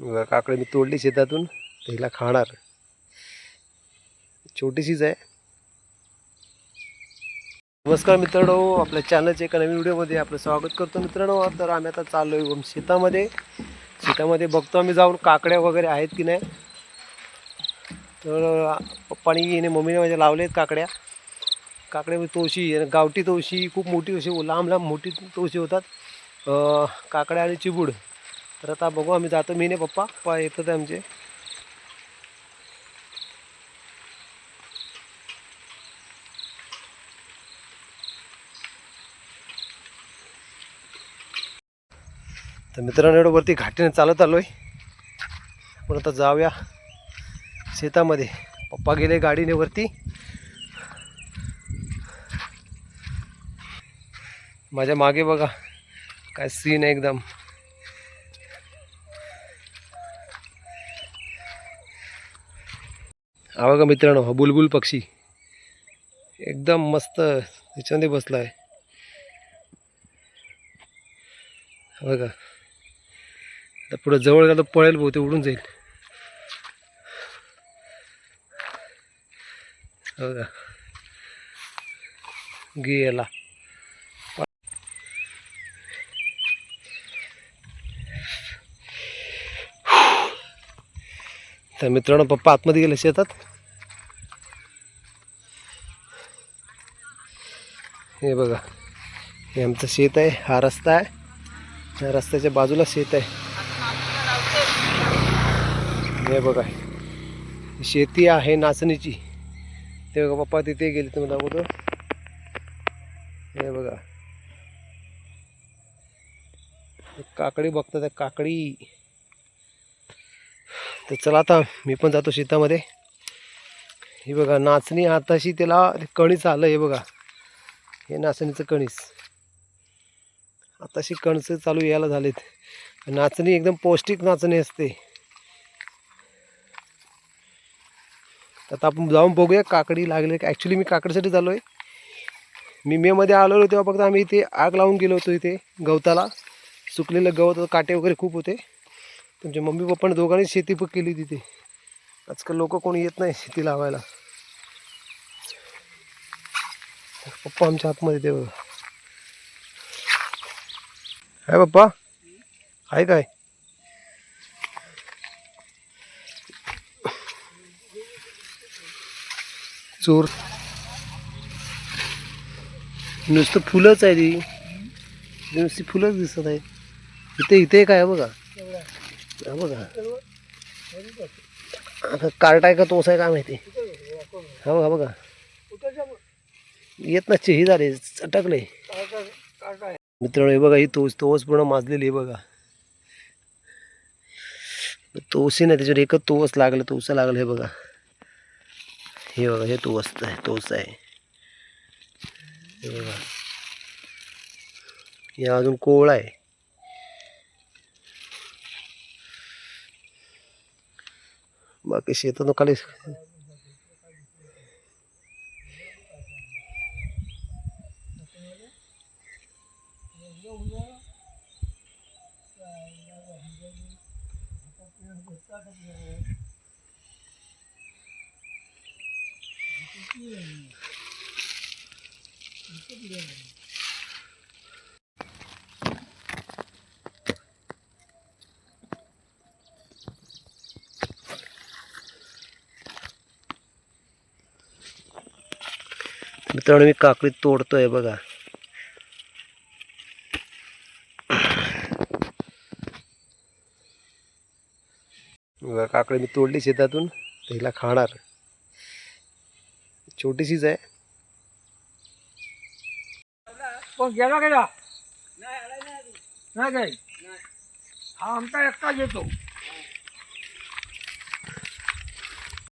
बघा काकडे मी तोडली शेतातून हिला खाणार. छोटीशीच आहे. नमस्कार मित्रांनो आपल्या चॅनलच्या एका नवीन व्हिडिओमध्ये आपलं स्वागत करतो मित्रांनो. तर आम्ही आता चाललो आहे शेतामध्ये. शेतामध्ये बघतो आम्ही जाऊन काकड्या वगैरे आहेत की नाही. तर पप्पानी येणे मम्मीने माझ्या लावले आहेत काकड्या. काकड्या म्हणजे तोशी आणि गावठी तोशी खूप मोठी अशी लांब लांब मोठी तोशी होतात. काकड्या आणि चिबूड. तर आता बघू आम्ही जातो मी नाही पप्पा. पप्पा येतात आमचे. तर मित्रांनो एवढं वरती घाटीने चालत आलो आहे पण आता जाऊया शेतामध्ये. पप्पा गेले गाडीने वरती. माझ्या मागे बघा काय सीन आहे एकदम. हा बघा मित्रांनो हा बुलबुल पक्षी. एकदम मस्त त्याच्यामध्ये बसला आहे बघा आता पुढं जवळ गेलं तर पळेल बहुते उडून जाईल. बघा गेला. तर मित्रांनो पप्पा आतमध्ये गेले शेतात. हे बघा हे आमचं शेत आहे हा रस्ता आहे. या रस्त्याच्या बाजूला शेत आहे. हे बघा शेती आहे नाचणीची. ते बघा पप्पा तिथे गेले तुम्ही दाखवतो. हे बघा काकडी बघता त्या काकडी. तर चला आता मी पण जातो शेतामध्ये. हे बघा नाचणी आताशी त्याला कणीस आलं हे बघा. हे नाचणीचं कणीस. आताशी कणसं चालू यायला झालेत. नाचणी एकदम पौष्टिक नाचणी असते. तर आता आपण जाऊन बघूया काकडी लागले ॲक्च्युली मी काकडीसाठी चालू आहे मी मेमध्ये आलेलो तेव्हा फक्त आम्ही इथे आग लावून गेलो होतो इथे गवताला. सुकलेलं गवत काटे वगैरे खूप होते. तुमच्या मम्मी पप्पाने दोघांनी शेती पण केली तिथे. आजकाल लोक कोणी येत नाही शेती लावायला. पप्पा आमच्या आतमध्ये ते बघा. आहे पप्पा. आहे काय? चोर. नुसतं फुलंच आहे ती. नुसती फुलंच दिसत आहे इथे इथे काय बघा? बघा. आता कार्ट आहे का तोस आहे का माहिती हा बघा बघा. येत ना ही झाले चटकले. मित्रांनो हे बघा ही तोस तोस पूर्ण माजलेली आहे बघा. तोसी नाही त्याच्यावर एकच तोस लागलं तोस लागलं हे बघा. हे बघा हे तोस आहे तोस आहे. हे बघा. हे अजून कोवळा आहे. Makikita no não Yeah. मित्रांनो मी काकडी तोडतोय बघा. बघा काकडी मी तोडली शेतातून हिला खाणार. छोटीशीच आहे. गेला गेला नाही काय हा आमचा एकटा येतो.